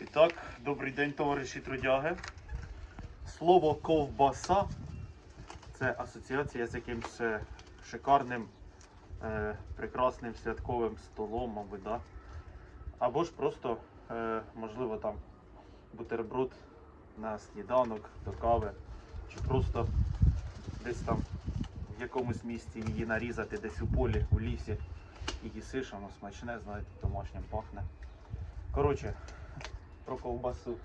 І так, добрий день, товариші трудяги. Слово ковбаса це асоціація з якимось е, шикарним, е, прекрасним святковим столом, мабуть, да? Або ж просто, е, можливо, там бутерброд на сніданок до кави, чи просто десь там в якомусь місці її нарізати, десь у полі, у лісі. І їсиш, воно смачне, знаєте, домашнім пахне. Коротше, про ковбасу.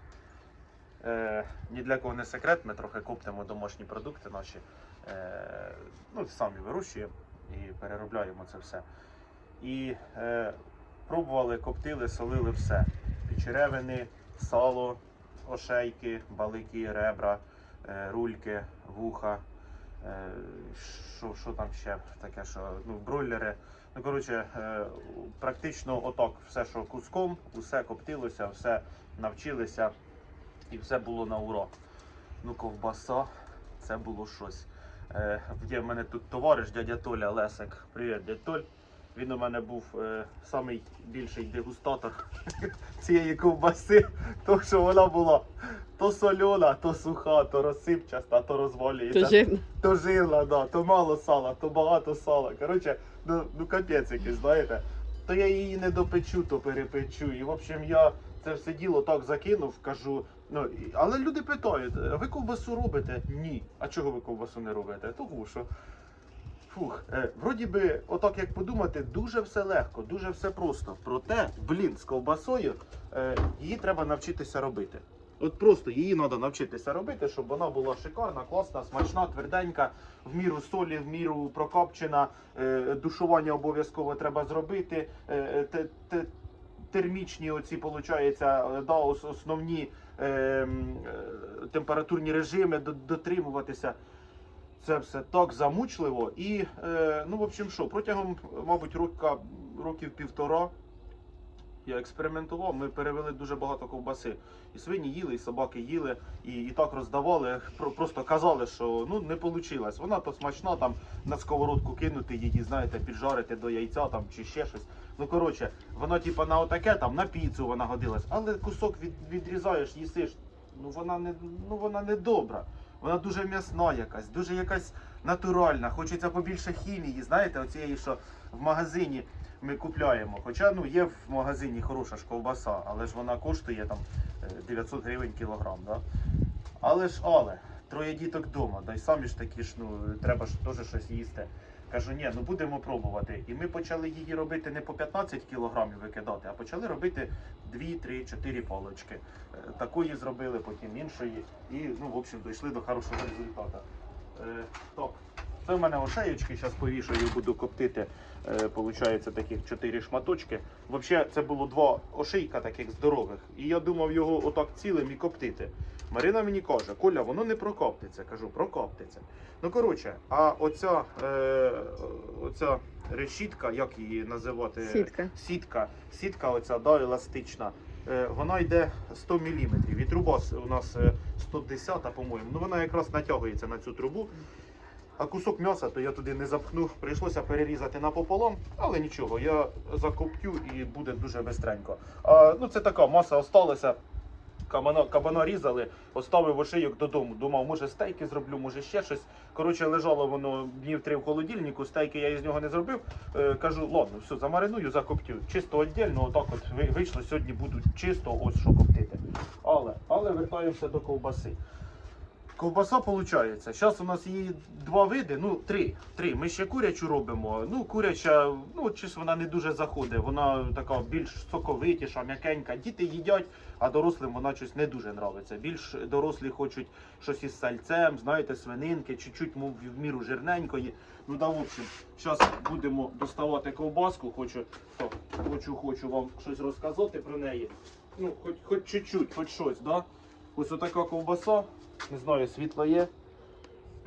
Е, ні для кого не секрет, ми трохи коптимо домашні продукти наші. Е, ну, самі вирощуємо і переробляємо це все. І е, пробували, коптили, солили все. Печеревини, сало, ошейки, балики, ребра, е, рульки, вуха. Е, що, що там ще таке, що ну, бройлери. Ну, коротше, е, практично отак, все, що куском, усе коптилося, все навчилися і все було на урок. Ну, ковбаса, це було щось. Е, є в мене тут товариш, дядя Толя Лесик. Привіт, дядь Толь. Він у мене був е, самий більший дегустатор цієї ковбаси, тому що вона була то сольона, то суха, то розсипчаста, то розвалюється. То жирно. То жирна, да, то мало сала, то багато сала. Коротше, ну, ну капець якийсь, знаєте. То я її не допечу, то перепечу. І в общем я це все діло так закинув, кажу. Ну, але люди питають, ви ковбасу робите? Ні. А чого ви ковбасу не робите? Тому що. Фух, е, вроді би, отак як подумати, дуже все легко, дуже все просто. Проте, блін, з ковбасою е, її треба навчитися робити. От просто її треба навчитися робити, щоб вона була шикарна, класна, смачна, тверденька, в міру солі, в міру прокопчена. Е, душування обов'язково треба зробити. Е, е, те- те- термічні оці, получається, е, да, основні е, е, температурні режими дотримуватися. Це все так замучливо. І, е, ну, в общем, що, протягом, мабуть, рока, років півтора я експериментував, ми перевели дуже багато ковбаси. І свині їли, і собаки їли, і, і так роздавали, про, просто казали, що ну не вийшло. Вона то смачна, там на сковородку кинути її, знаєте, піджарити до яйця там чи ще щось. Ну коротше, воно типа на отаке, там на піцу вона годилась, але кусок від, відрізаєш, їсиш. Ну вона не ну вона не добра. Вона дуже м'ясна якась, дуже якась натуральна. Хочеться побільше хімії, знаєте, оцієї, що в магазині ми купляємо. Хоча ну є в магазині хороша ж ковбаса, але ж вона коштує там е, 900 гривень кілограм. Да? Але ж але, троє діток вдома, да й самі ж такі ж, ну треба ж теж щось їсти. Кажу, ні, ну будемо пробувати. І ми почали її робити не по 15 кілограмів викидати, а почали робити 2, 3, 4 палочки. Е, Такої зробили, потім іншої. І ну, в общем, дійшли до хорошого результату. Е, так, це в мене ошеєчки, зараз повішаю, буду коптити. Е, Получається таких чотири шматочки. Взагалі, це було два ошейка таких здорових. І я думав його отак цілим і коптити. Марина мені каже, Коля, воно не прокоптиться. Кажу, прокоптиться. Ну коротше, а оця, е, оця решітка, як її називати? Сітка. Сітка, сітка оця, да, еластична. Е, вона йде 100 мм. І труба у нас е, 110, по-моєму. Ну вона якраз натягується на цю трубу. А кусок м'яса, то я туди не запхну. Прийшлося перерізати напополам, але нічого, я закоптю і буде дуже бистренько. А, ну це така маса осталася. Кабана, кабана різали, оставив ошийок додому. Думав, може стейки зроблю, може ще щось. Коротше, лежало воно днів три в холодильнику, стейки я із нього не зробив. Е, кажу, ладно, все, замариную, закоптю. Чисто віддільно, отак от ви- вийшло, сьогодні буду чисто ось що коптити. Але, але вертаємося до ковбаси. Ковбаса виходить. Зараз у нас є два види, ну три. три. Ми ще курячу робимо. Ну, куряча, ну чись вона не дуже заходить. Вона така більш соковитіша, м'якенька. Діти їдять, а дорослим вона щось не дуже нравиться. Більш дорослі хочуть щось із сальцем, знаєте, свининки, чуть-чуть мов, в міру жирненької. Ну да, в общем, зараз будемо доставати ковбаску. Хочу, так, хочу, хочу вам щось розказати про неї. Ну, хоч, хоч чуть-чуть, хоч щось, да? Ось отака ковбаса. Не знаю, світло є.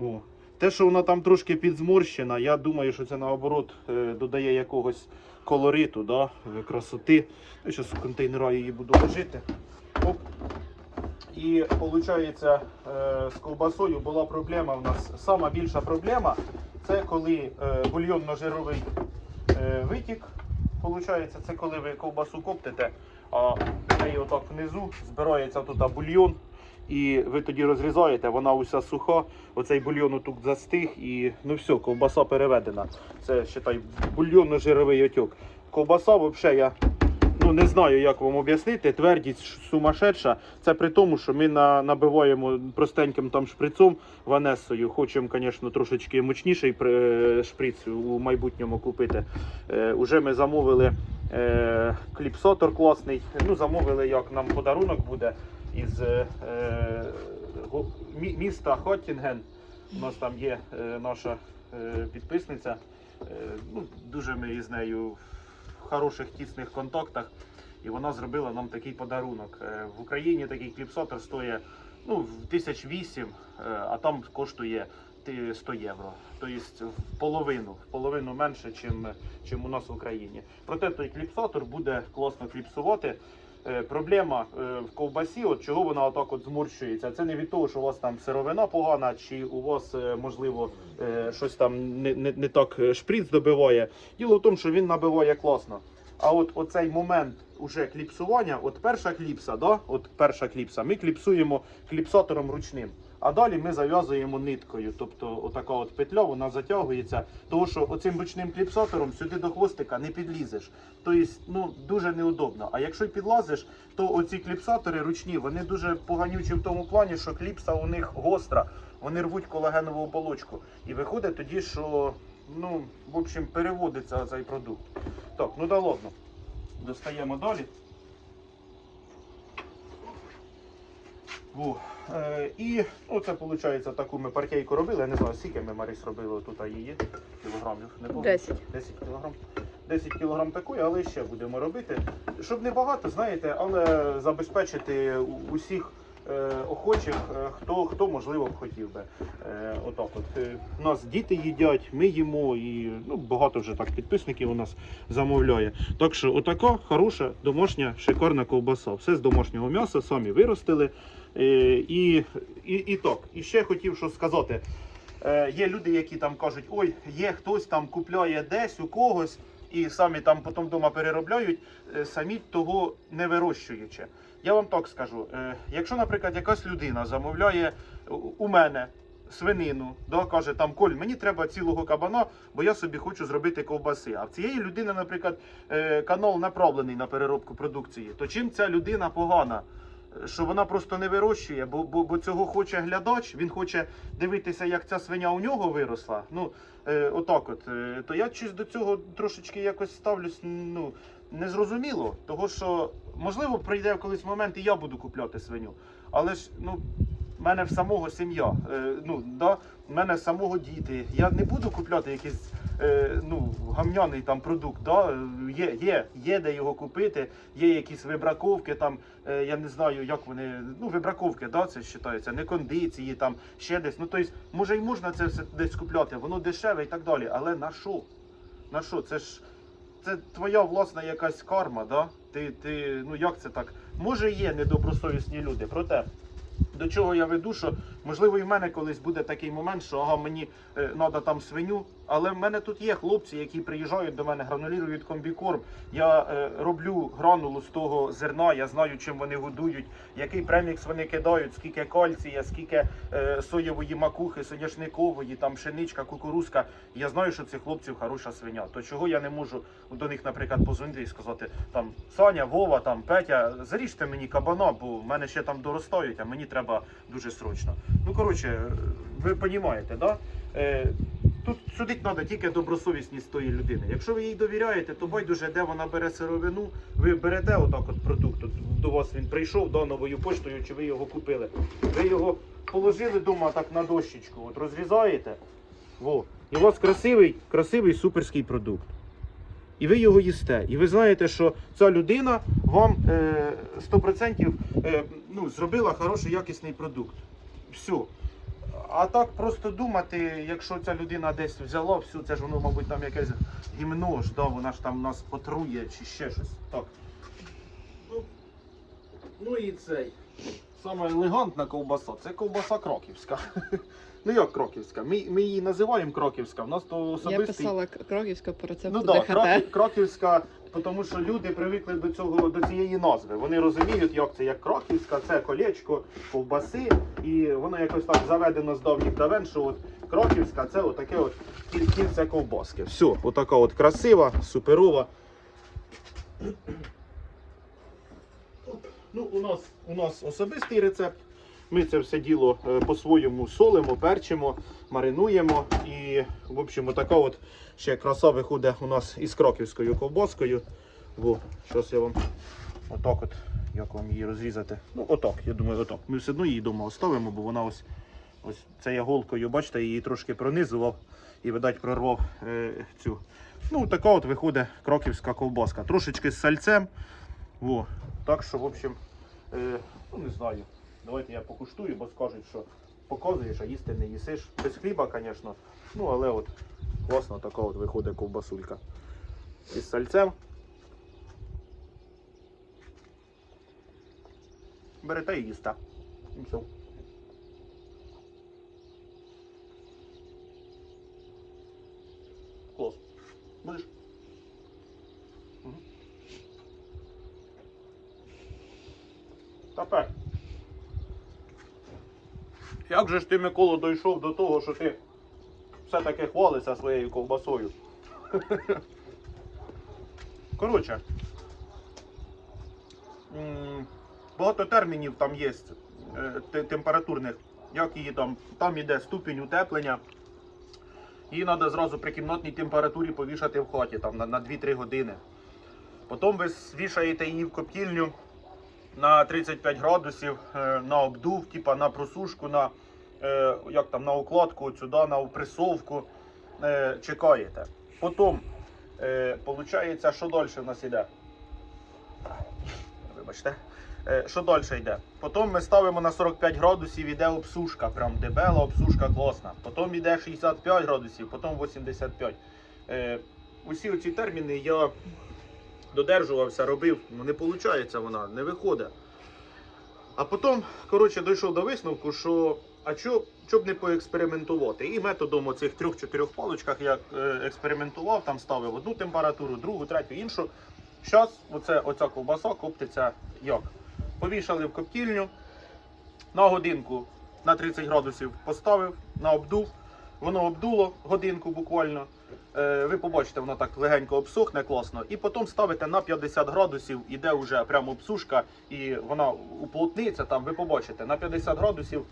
О. Те, що вона там трошки підзморщена, я думаю, що це наоборот е, додає якогось колориту, да? е, красоти. Я зараз у контейнера її буду ложити. Оп. І виходить, е, з ковбасою була проблема в нас. Сама більша проблема це коли бульйонно-жировий витік Получається, це коли ви ковбасу коптите, а в неї отак внизу збирається тут бульйон. І ви тоді розрізаєте, вона уся суха, оцей бульйон тут застиг і ну все, ковбаса переведена. Це вважай, бульйонно-жировий отек. Ковбаса, взагалі, я ну, не знаю, як вам об'яснити. Твердість сумасшедша. Це при тому, що ми на, набиваємо простеньким там шприцом Ванесою. Хочемо, звісно, трошечки мощніший при- шприц у майбутньому купити. Е, уже ми замовили е, кліпсотор класний. Ну, замовили, як нам подарунок буде із е, го- міста Хоттінген. У нас там є е, наша е, підписниця. Е, ну, дуже ми із нею в хороших тісних контактах. І вона зробила нам такий подарунок. Е, В Україні такий кліпсотер стоїть ну, в тисяч вісім, е, а там коштує ти- 100 євро. Тобто в половину, в половину менше, чим у нас в Україні. Проте той кліпсатор буде класно кліпсувати. Е, Проблема е, в ковбасі, от чого вона отак от зморщується. Це не від того, що у вас там сировина погана, чи у вас е, можливо щось там не, не, не так шприц добиває. Діло в тому, що він набиває класно. А от оцей момент уже кліпсування, от перша кліпса, да? от перша кліпса, ми кліпсуємо кліпсатором ручним. А далі ми зав'язуємо ниткою. Тобто отака от петля, вона затягується. Тому що оцим ручним кліпсатором сюди до хвостика не підлізеш. Тобто, ну дуже неудобно. А якщо підлазиш, то оці кліпсатори ручні, вони дуже поганючі в тому плані, що кліпса у них гостра, вони рвуть колагенову оболочку. І виходить тоді, що ну, в общем, переводиться цей продукт. Так, ну да ладно. Достаємо далі. Во. Е, і ну, це виходить таку ми партійку робили. Я не знаю, скільки ми Маріс робили тут її. Кілограмів. Не пам'ятаю. 10. 10 кілограм. 10 кілограм такої, але ще будемо робити. Щоб не багато, знаєте, але забезпечити усіх е, охочих, е, хто, хто можливо б хотів би. Е, отак от. Е, У нас діти їдять, ми їмо і ну, багато вже так підписників у нас замовляє. Так що отака хороша домашня шикарна ковбаса. Все з домашнього м'яса, самі виростили. Е, і, і, і так, і ще хотів що сказати. Е, є люди, які там кажуть, ой, є хтось там купляє десь у когось, і самі там потім вдома переробляють, е, самі того не вирощуючи. Я вам так скажу: якщо, наприклад, якась людина замовляє у- мене свинину, да, каже там Коль, мені треба цілого кабана, бо я собі хочу зробити ковбаси. А в цієї людини, наприклад, канал направлений на переробку продукції, то чим ця людина погана? Що вона просто не вирощує, бо, бо, бо цього хоче глядач, він хоче дивитися, як ця свиня у нього виросла. Ну, е, отак от. Е, то я щось до цього трошечки якось ставлюсь ну, незрозуміло. Того що, можливо, прийде колись момент, і я буду купляти свиню. Але ж, ну, в мене в самого сім'я, е, ну, да, в мене самого діти. Я не буду купляти якийсь е, ну, гамняний там продукт. Да? Є, є, є де його купити, є якісь вибраковки, там, е, я не знаю, як вони, ну, вибраковки, да, це вважається, не кондиції, там, ще десь. Ну, тобто, може, і можна це все десь купляти, воно дешеве і так далі. Але на що? На що? Це ж це твоя власна якась карма, да? Ти, ти, ну як це так? Може, є недобросовісні люди, проте. До чого я веду, що можливо і в мене колись буде такий момент, що ага, мені треба там свиню, але в мене тут є хлопці, які приїжджають до мене, гранулюють комбікорм. Я е, роблю гранулу з того зерна, я знаю, чим вони годують, який премікс вони кидають, скільки кальція, скільки е, соєвої макухи, соняшникової, там пшеничка, кукурузка. Я знаю, що цих хлопців хороша свиня. То чого я не можу до них, наприклад, позвонити і сказати там Саня, Вова, там Петя, заріжте мені кабана, бо в мене ще там доростають, а мені треба дуже срочно. Ну коротше, е, ви розумієте, да? Е, Тут судити треба тільки добросовісність тої людини. Якщо ви їй довіряєте, то байдуже, де вона бере сировину, ви берете отак от продукт. От до вас він прийшов да, новою поштою, чи ви його купили. Ви його положили вдома так на дощечку, от розрізаєте. Во. І у вас красивий, красивий суперський продукт. І ви його їсте. І ви знаєте, що ця людина вам е, 100% е, ну, зробила хороший якісний продукт. Все. А так просто думати, якщо ця людина десь взяла, все, це ж воно, мабуть, там якесь гімно ж, да, вона ж там нас потрує чи ще щось. Так. Ну, ну і цей. Саме елегантна ковбаса це ковбаса кроківська. Ну як кроківська? Ми, ми її називаємо кроківська. В нас то Я особистий. писала Кроківська по рецепту Ну так, ДХТ. да, кроківська тому що люди привикли до цього до цієї назви. Вони розуміють, як це як краківська, це колечко, ковбаси, і воно якось так заведено з давніх давен, що от краківська це отаке от кільце ковбаски. Все, отака от красива, суперова. Ну, у нас, у нас особистий рецепт. Ми це все діло е, по-своєму солимо, перчимо, маринуємо. І, в общем, така от ще краса виходить у нас із кроківською ковбаскою. Во, зараз я вам отак от, як вам її розрізати. Ну, отак, я думаю, отак. Ми все одно її вдома оставимо, бо вона ось, ось це голкою, бачите, її трошки пронизував і, видать, прорвав е, цю. Ну, така от виходить кроківська ковбаска. Трошечки з сальцем. Во. Так що, в общем, е, ну не знаю. Давайте я покуштую, бо скажуть, що показуєш, а їсти не їсиш. Без хліба, звісно. Ну, але от класно така от виходить ковбасулька. Із сальцем. Берете і їсте. І все. Як же ж ти, Микола, дійшов до того, що ти все-таки хвалишся своєю ковбасою? Коротше. Багато термінів там є е, температурних. Як її там, там іде ступінь утеплення. Її треба зразу при кімнатній температурі повішати в хаті там, на, на 2-3 години. Потім ви вішаєте її в коптільню на 35 градусів е, на обдув, типа на просушку, на, як там, на укладку сюди, на опресовку. Е, чекаєте. Потім, е, виходить, що далі в нас йде? Вибачте. Е, що далі йде? Потім ми ставимо на 45 градусів, іде обсушка, прям дебела, обсушка класна. Потім йде 65 градусів, потім 85. Е, усі оці терміни я додержувався, робив, ну не виходить вона, не виходить. А потім, коротше, дійшов до висновку, що а чо, чо б не поекспериментувати. І методом оцих трьох-чотирьох паличках я е, експериментував, там ставив одну температуру, другу, третю, іншу. Зараз оце, оця ковбаса коптиться як? Повішали в коптільню, на годинку на 30 градусів поставив, на обдув. Воно обдуло годинку буквально. Е, ви побачите, воно так легенько обсохне класно. І потім ставите на 50 градусів, іде вже прямо обсушка, і вона уплотниться там, ви побачите, на 50 градусів,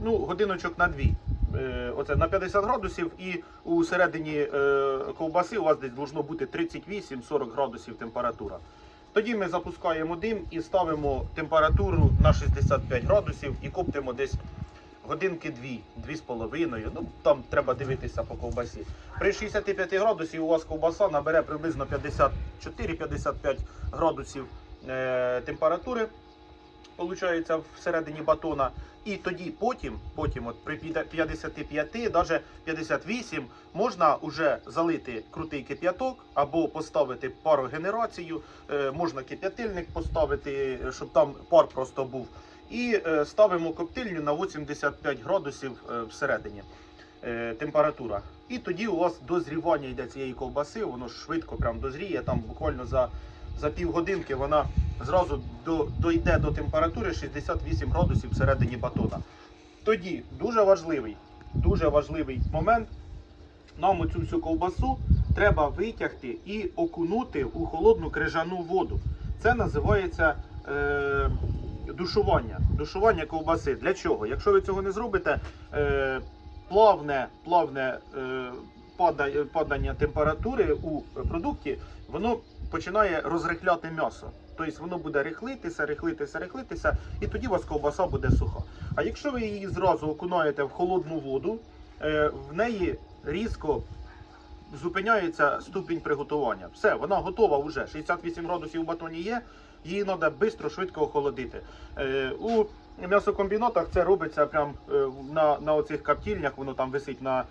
ну, годиночок на дві. Е, оце на 50 градусів, і у середині е, ковбаси у вас десь должно бути 38-40 градусів температура. Тоді ми запускаємо дим і ставимо температуру на 65 градусів і коптимо десь годинки дві, дві з половиною. Ну там треба дивитися по ковбасі. При 65 градусі у вас ковбаса набере приблизно 54-55 градусів е, температури. Получається всередині батона. І тоді потім, потім от при 55, навіть 58, можна вже залити крутий кип'яток або поставити парогенерацію, е, можна кип'ятильник поставити, е, щоб там пар просто був. І е, ставимо коптильню на 85 градусів всередині температура. І тоді у вас дозрівання йде цієї ковбаси, воно швидко прям дозріє, там буквально за, за півгодинки вона зразу до, дойде до температури 68 градусів всередині батона. Тоді дуже важливий, дуже важливий момент. Нам оцю всю ковбасу треба витягти і окунути у холодну крижану воду. Це називається е, душування. Душування ковбаси. Для чого? Якщо ви цього не зробите, е, плавне, плавне е, падання температури у продукті, воно починає розрихляти м'ясо. Тобто воно буде рихлитися, рихлитися, рихлитися, і тоді у вас ковбаса буде суха. А якщо ви її зразу окунаєте в холодну воду, е, в неї різко зупиняється ступінь приготування. Все, вона готова вже. 68 градусів у батоні є, її треба швидко, швидко охолодити. Е, у м'ясокомбінатах це робиться прям е, на, на оцих каптільнях, воно там висить на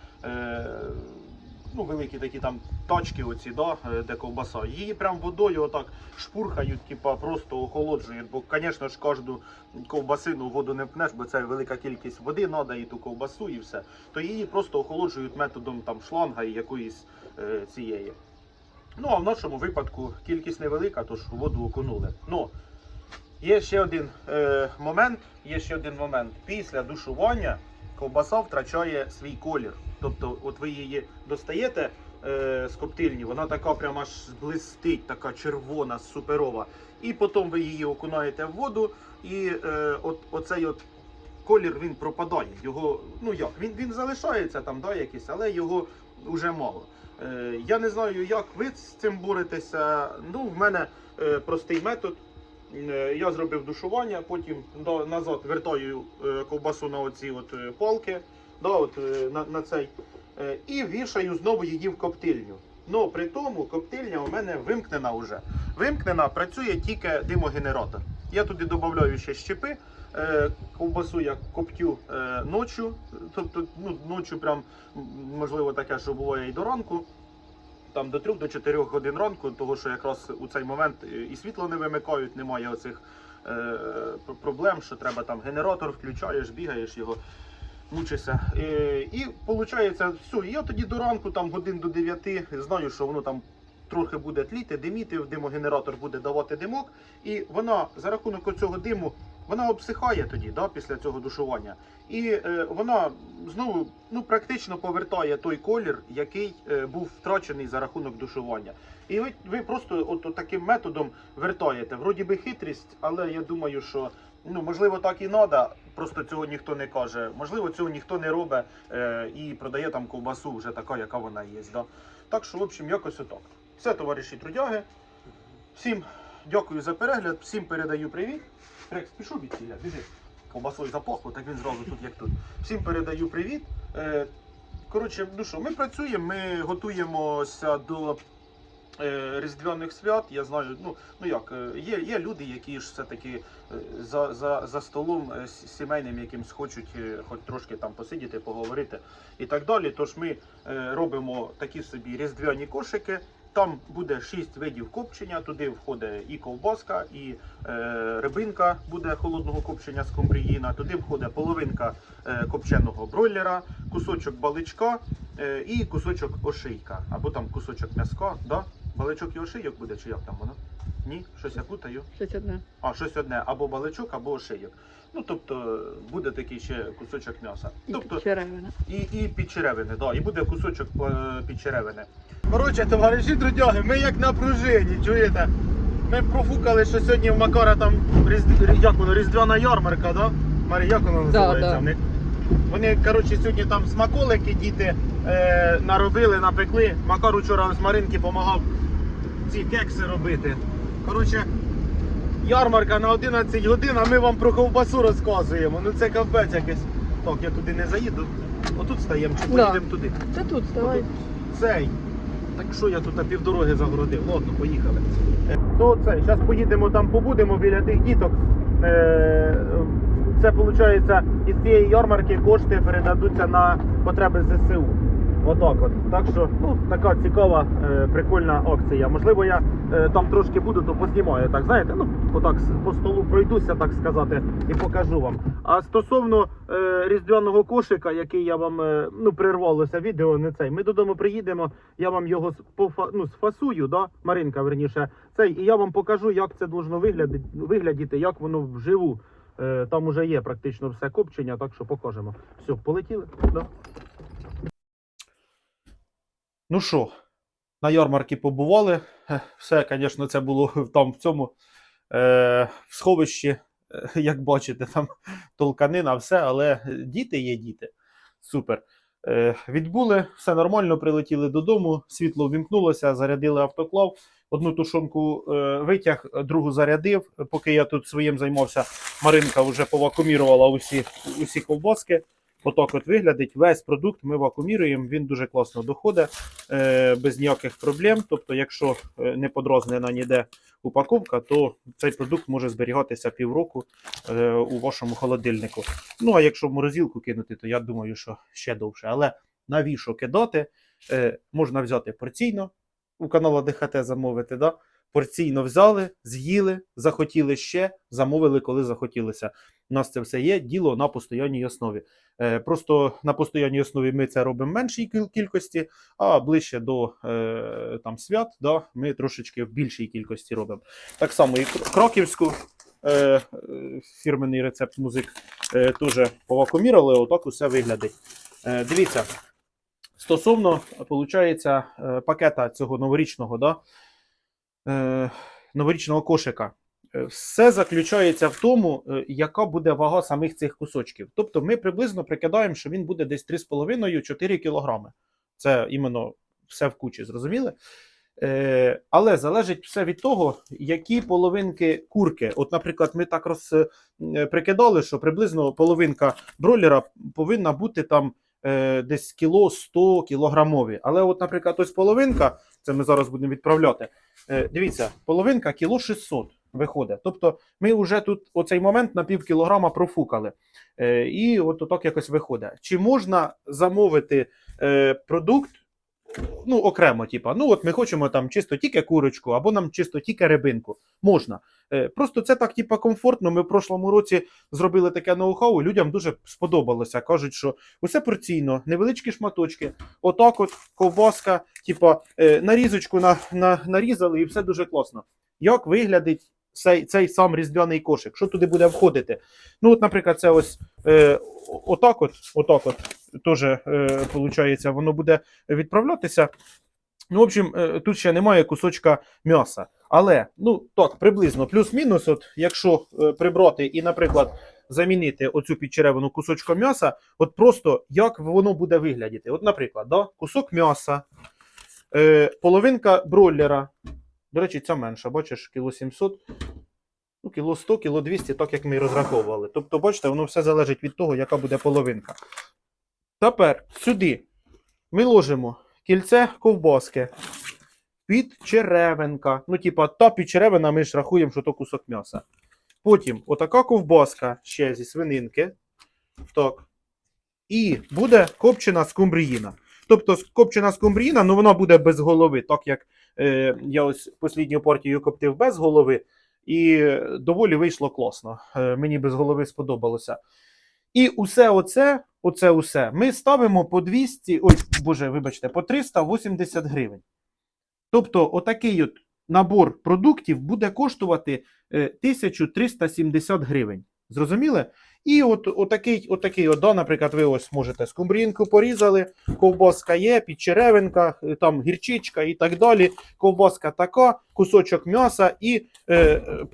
ну, великі такі там точки, оці, да, е, де ковбаса. Її прям водою отак шпурхають, типа просто охолоджують. Бо, звісно ж, кожну ковбасину воду не пнеш, бо це велика кількість води треба і ту ковбасу, і все. То її просто охолоджують методом там шланга і якоїсь е, цієї. Ну а в нашому випадку кількість невелика, тож воду окунули. Ну, є ще один е, момент. Є ще один момент. Після душування ковбаса втрачає свій колір. Тобто, от ви її достаєте е, з коптильні, вона така прямо аж блистить, така червона, суперова. І потім ви її окунаєте в воду, і е, от, оцей от колір він пропадає. Його, ну як, він, він залишається там, да, якийсь, але його вже мало. Е, я не знаю, як ви з цим боретеся. Ну, в мене е, простий метод. Е, Я зробив душування, потім до, назад вертаю е, ковбасу на оці от е, палки, да, от, на, на цей, і вішаю знову її в коптильню. Ну, при тому коптильня у мене вимкнена вже. Вимкнена, працює тільки димогенератор. Я туди додаю ще щепи. Ковбасу я коптю ночі, тобто ну, ночі прям можливо таке, що буває і до ранку. Там до 3-4 годин ранку, того що якраз у цей момент і світло не вимикають, немає оцих е, проблем, що треба там генератор включаєш, бігаєш його, мучишся. Е, і виходить, все, я тоді до ранку, там годин до 9, знаю, що воно там трохи буде тліти, диміти, димогенератор буде давати димок, і вона за рахунок цього диму вона обсихає тоді, да, після цього душування. І е, вона знову ну, практично повертає той колір, який е, був втрачений за рахунок душування. І ви, ви просто от, от таким методом вертаєте. Вроді би хитрість, але я думаю, що ну, можливо так і треба, просто цього ніхто не каже. Можливо, цього ніхто не робить е, і продає там ковбасу вже така, яка вона є. Да? Так що, в общем, якось отак. Все, товариші трудяги. Всім дякую за перегляд, всім передаю привіт. Рекс, пішов від ціля, біжи. Ковбасою запахло, так він зразу тут, як тут. Всім передаю привіт. Е, Коротше, ну що, ми працюємо, ми готуємося до е, Різдвяних свят. Я знаю, ну, ну як, е, є, є люди, які ж все-таки за, за, за столом сімейним якимсь хочуть хоч трошки там посидіти, поговорити і так далі. Тож ми робимо такі собі різдвяні кошики. Там буде 6 видів копчення, туди входить і ковбаска, і е, рибинка буде холодного копчення з комбріїна, туди входить половинка е, копченого бройлера, кусочок баличка е, і кусочок ошийка, або там кусочок м'яска. Да? Баличок і ошийок буде, чи як там воно? Ні, щось я путаю. Щось одне. А, щось одне, або баличок, або ошийок. Ну, тобто буде такий ще кусочок м'яса. І Тобто, черевина. і, і підчеревини, да, і буде кусочок е, підчеревини. Коротше, товариші трудяги, ми як на пружині, чуєте? Ми профукали, що сьогодні в Макара там як воно, різдвяна ярмарка, да? Марі, як називається? да. них? Вони, коротше, сьогодні там смаколики діти е, наробили, напекли. Макар вчора з Маринки допомагав ці кекси робити. Коротше, ярмарка на 11 годин, а ми вам про ковбасу розказуємо. Ну це капець якийсь. Так, я туди не заїду. Отут стаємо, чи Да. поїдемо туди. Це тут, давай. Цей. Так що я тут на півдороги загородив? Ладно, поїхали. То цей, зараз поїдемо там, побудемо біля тих діток. Е, Це виходить, із цієї ярмарки кошти передадуться на потреби ЗСУ. Отак от. Так що, ну, така цікава, е, прикольна акція. Можливо, я там трошки буду, то познімаю. Так, знаєте, ну, отак по столу пройдуся, так сказати, і покажу вам. А стосовно е, різдвяного кошика, який я вам е, ну, прирвалося відео, не цей. Ми додому приїдемо, я вам його пофа, ну, сфасую, да? Маринка, верніше, цей, і я вам покажу, як це должно виглядіти, як воно вживу. Е, там уже є практично все копчення, так що покажемо. Все, полетіли? Да. Ну що, на ярмарці побували. Е, Все, звісно, це було там в цьому е, в сховищі, е, як бачите, там толканина, все, але діти є діти. Супер. Е, відбули, все нормально, прилетіли додому, світло вімкнулося, зарядили автоклав. Одну тушонку е, витяг, другу зарядив. Поки я тут своїм займався, Маринка вже повакумірувала усі, усі ковбаски. Отак от виглядить. Весь продукт ми вакууміруємо, він дуже класно доходить, е, без ніяких проблем. Тобто, якщо е, не подрознена ніде упаковка, то цей продукт може зберігатися півроку е, у вашому холодильнику. Ну а якщо в морозилку кинути, то я думаю, що ще довше. Але навіщо кидати? Можна взяти порційно у канала ДХТ замовити, да? Порційно взяли, з'їли, захотіли ще, замовили, коли захотілося. У нас це все є діло на постоянній основі. Е, Просто на постоянній основі ми це робимо в меншій кількості, а ближче до е, там, свят да, ми трошечки в більшій кількості робимо. Так само і кроківську е, фірменний рецепт музик теж повакумірували, отак усе виглядить. Дивіться, стосовно, виходить, пакета цього новорічного, да, е, новорічного кошика. Е, Все заключається в тому, е, яка буде вага самих цих кусочків. Тобто ми приблизно прикидаємо, що він буде десь 3,5-4 кілограми. Це іменно все в кучі, зрозуміли? Але залежить все від того, які половинки курки. От, наприклад, ми так роз, прикидали, що приблизно половинка бройлера повинна бути там десь кіло 100 кілограмові. Але, от, наприклад, ось половинка, це ми зараз будемо відправляти. Е, дивіться, половинка кіло 600 виходить. Тобто ми вже тут оцей момент на пів кілограма профукали. Е, і от так якось виходить. Чи можна замовити е, продукт? Ну, окремо, типа, ну от ми хочемо там чисто тільки курочку, або нам чисто тільки рибинку. Можна. Е, просто це так, типа, комфортно. Ми в прошлому році зробили таке ноу-хау, людям дуже сподобалося. Кажуть, що усе порційно, невеличкі шматочки, отак от ковбаска, типа, е, нарізочку на, на, нарізали, і все дуже класно. Як виглядить цей, цей сам різдвяний кошик? Що туди буде входити? Ну, от, наприклад, це ось е, отак от, отак от, теж, е, виходить, воно буде відправлятися. Ну, в общем, е, тут ще немає кусочка м'яса. Але, ну так, приблизно плюс-мінус, от якщо е, прибрати і, наприклад, замінити оцю підчеревину кусочком м'яса, от просто як воно буде виглядіти. От, наприклад, да, кусок м'яса, е, половинка бройлера. До речі, ця менша, бачиш, кіло 700, ну, кіло 100, кіло 200, так як ми і розраховували. Тобто, бачите, воно все залежить від того, яка буде половинка. Тепер сюди ми ложимо кільце ковбаски, підчеревинка. Ну, типа, та підчеревина ми ж рахуємо, що то кусок м'яса. Потім отака ковбаска ще зі свининки. Так. І буде копчена скумбріїна. Тобто копчена скумбріїна, ну вона буде без голови, так як е, я ось послідню партію коптив без голови, і е, доволі вийшло класно. Е, мені без голови сподобалося. І усе оце, оце усе ми ставимо по 200, ой, боже, вибачте, по 380 гривень. Тобто, отакий от набор продуктів буде коштувати е, 1370 гривень. Зрозуміли? І от отакий, отакий от, да, наприклад, ви ось можете скумбрінку порізали, ковбаска є, підчеревинка, е, там гірчичка і так далі. Ковбаска така, кусочок м'яса і е, е,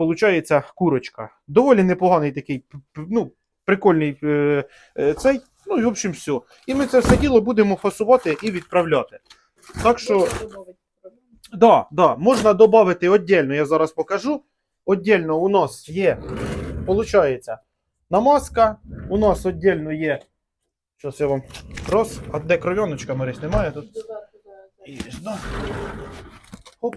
курочка. Доволі непоганий такий, ну, прикольний е, е, цей. Ну і в общем все. І ми це все діло будемо фасувати і відправляти. Так що. Да, да, можна додати віддільно, я зараз покажу. Віддільно у нас є, виходить, намазка, у нас віддільно є. Зараз я вам роз. А де кров'яночка, Марись, немає тут? І, да. Оп.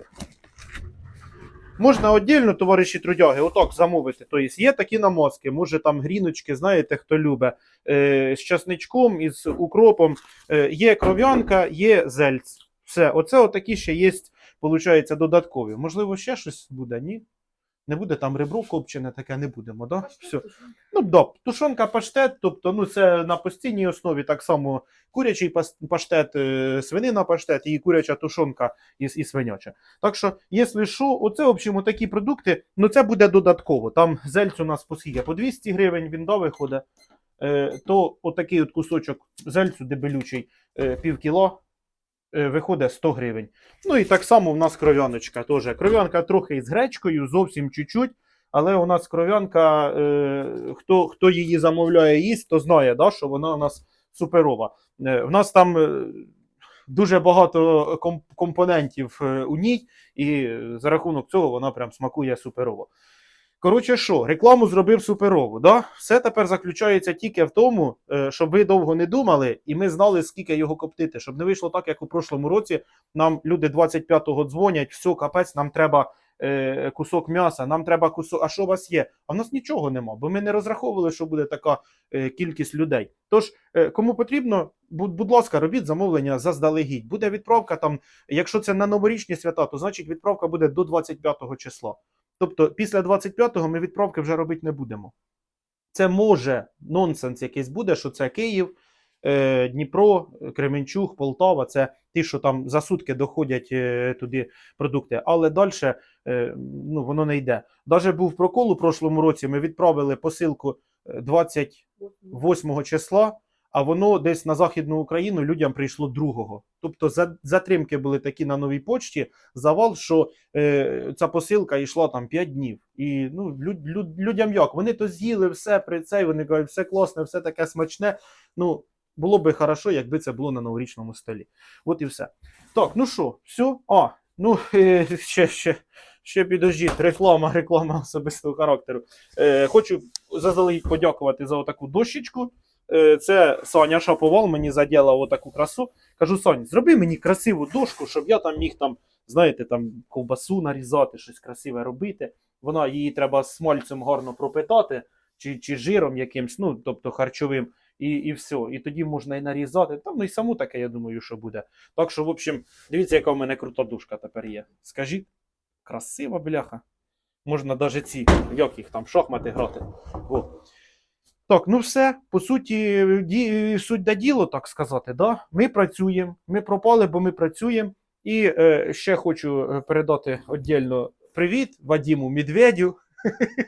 Можна віддільно, товариші трудяги, отак замовити. Тобто є такі намазки, може там гріночки, знаєте, хто любить, е, з часничком, із укропом. Е, є кров'янка, є зельц. Все, оце отакі ще є, виходить, додаткові. Можливо, ще щось буде, ні? Не буде там ребро копчене, таке не будемо, да? Все. Ну, да, тушонка паштет, тобто, ну, це на постійній основі так само курячий паштет, е, свинина паштет і куряча тушонка і, і свиняча. Так що, якщо що, оце, в общем, такі продукти, ну це буде додатково. Там зельць у нас по скільки? По 200 гривень він да, виходить. Е, то отакий от кусочок зельцю дебелючий, е, пів кіло, виходить 100 гривень. Ну і так само в нас кров'яночка теж. Кров'янка трохи із гречкою, зовсім чуть-чуть. Але у нас кров'янка, е, хто, хто її замовляє їсть, то знає, да, що вона у нас суперова. Е, в нас там е, дуже багато ком- компонентів е, у ній, і е, за рахунок цього вона прям смакує суперово. Коротше, що, рекламу зробив суперову. Да? Все тепер заключається тільки в тому, е, щоб ви довго не думали, і ми знали, скільки його коптити. Щоб не вийшло так, як у прошлому році. Нам люди 25-го дзвонять, все, капець, нам треба е, кусок м'яса, нам треба кусок. А що у вас є? А в нас нічого нема, бо ми не розраховували, що буде така е, кількість людей. Тож, е, кому потрібно, будь, будь ласка, робіть замовлення заздалегідь. Буде відправка там, якщо це на новорічні свята, то значить відправка буде до 25 числа. Тобто, після 25-го ми відправки вже робити не будемо. Це може нонсенс якийсь буде, що це Київ, е, Дніпро, Кременчуг, Полтава. Це ті, що там за сутки доходять е, туди продукти. Але далі е, ну, воно не йде. Даже був прокол у прошлому році. Ми відправили посилку е, 28 числа, а воно десь на Західну Україну людям прийшло 2. Тобто за, затримки були такі на новій почті, завал, що е, ця посилка йшла там 5 днів. І ну, люд, люд, людям як? Вони то з'їли все при цей, вони кажуть, все класне, все таке смачне. Ну, було би хорошо, якби це було на новорічному столі. От і все. Так, ну що, все? А, ну е, ще, ще, ще підождіть, реклама, реклама особистого характеру. Е, хочу заздалегідь подякувати за отаку дощечку. Е, це Саня Шаповал мені заділа отаку красу. Кажу, Сонь, зроби мені красиву дошку, щоб я там міг там, знаєте, там ковбасу нарізати, щось красиве робити. Вона її треба смальцем гарно пропитати, чи, чи жиром якимсь, ну, тобто харчовим, і, і все. І тоді можна і нарізати. Там ну і саму таке, я думаю, що буде. Так що, в общем, дивіться, яка в мене крута душка тепер є. Скажіть, красива бляха. Можна навіть ці, як їх там, шахмати грати. О. Так, ну все, по суті, ді, суть до діло, так сказати. Да? Ми працюємо, ми пропали, бо ми працюємо. І е, ще хочу е, передати віддільно привіт Вадіму Медведю.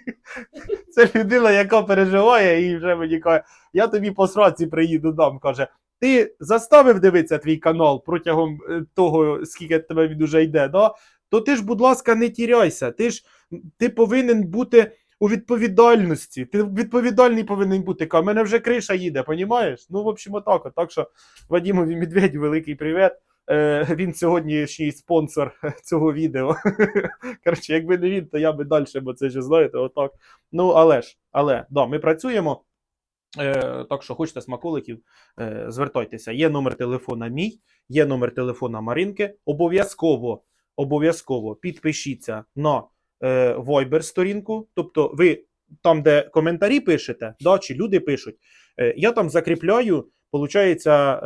Це людина, яка переживає і вже мені каже, я тобі по сраці приїду дам. Каже, ти заставив дивитися твій канал протягом е, того, скільки тебе він уже йде, да? то ти ж, будь ласка, не тіряйся. Ти ж ти повинен бути у відповідальності. Ти відповідальний повинен бути. Ка, мене вже криша їде, понімаєш? Ну, в общем, отак. Так що Вадімові Медведю великий привіт. Е, він сьогоднішній спонсор цього відео. Коротше, якби не він, то я би далі, бо це ж знаєте, отак. Ну, але ж, але да, ми працюємо. Е, так що хочете смаколиків, е, звертайтеся. Є номер телефона мій, є номер телефона Маринки. Обов'язково, обов'язково підпишіться на е, Viber сторінку. Тобто, ви там, де коментарі пишете, да, чи люди пишуть, е, я там закріпляю, виходить, е,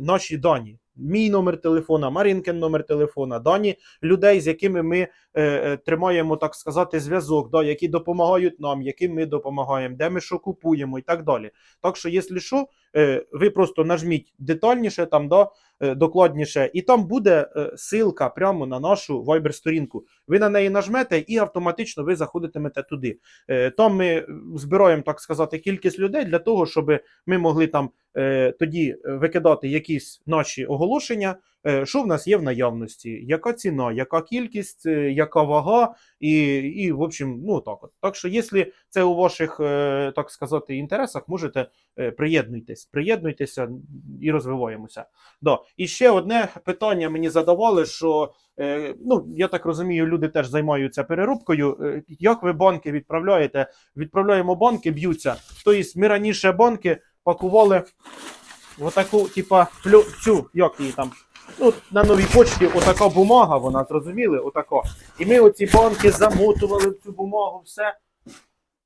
наші дані. Мій номер телефона, Марінкин номер телефона, дані людей, з якими ми е, е, тримаємо, так сказати, зв'язок, да, які допомагають нам, яким ми допомагаємо, де ми що купуємо і так далі. Так що, якщо що, е, ви просто нажміть детальніше, там, да, докладніше, і там буде силка прямо на нашу Viber-сторінку. Ви на неї нажмете і автоматично ви заходитимете туди. Е, Там ми збираємо, так сказати, кількість людей для того, щоб ми могли там е, тоді викидати якісь наші оголошення, е, що в нас є в наявності, яка ціна, яка кількість, е, яка вага, і, і в общем, ну так от. Так що, якщо це у ваших, е, так сказати, інтересах, можете е, приєднуйтесь, приєднуйтеся і розвиваємося. Да. І ще одне питання мені задавали, що е, ну, я так розумію, люди теж займаються переробкою. Е, Як ви банки відправляєте? Відправляємо банки, б'ються. Тобто ми раніше банки пакували в отаку, типа, цю, як її там. Ну, на новій почті отака бумага, вона зрозуміли, отака. І ми оці банки замотували цю бумагу, все.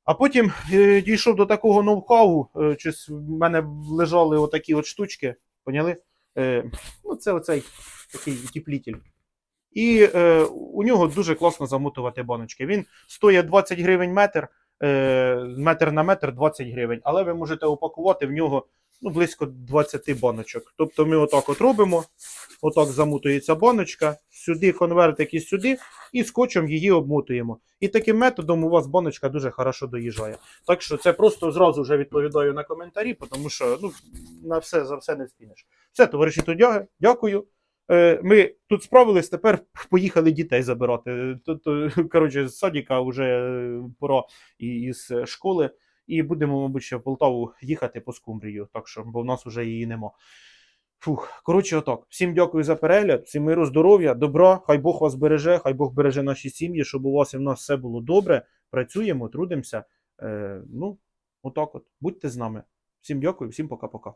А потім е, дійшов до такого ноу-хау, е, щось в мене лежали отакі от штучки, поняли? Е, ну, це оцей такий утеплітель. І е, у нього дуже класно замотувати баночки. Він стоїть 20 гривень метр, е, метр на метр 20 гривень, але ви можете упакувати в нього ну, близько 20 баночок. Тобто ми отак от робимо, отак замотується баночка, сюди конвертик і сюди, і скотчем її обмотуємо. І таким методом у вас баночка дуже хорошо доїжджає. Так що це просто зразу вже відповідаю на коментарі, тому що ну, на все за все не встигнеш. Все, товариші Тодяги, дякую. Е, Ми тут справились, тепер поїхали дітей забирати. Тут, е, коротше, з садика вже е, пора і із школи. І будемо, мабуть, ще в Полтаву їхати по скумбрію, так що, бо в нас вже її нема. Фух, коротше, отак. Всім дякую за перегляд, всім миру, здоров'я, добра, хай Бог вас береже, хай Бог береже наші сім'ї, щоб у вас і в нас все було добре. Працюємо, трудимося. Е, ну, отак от. Будьте з нами. Всім дякую, всім пока-пока.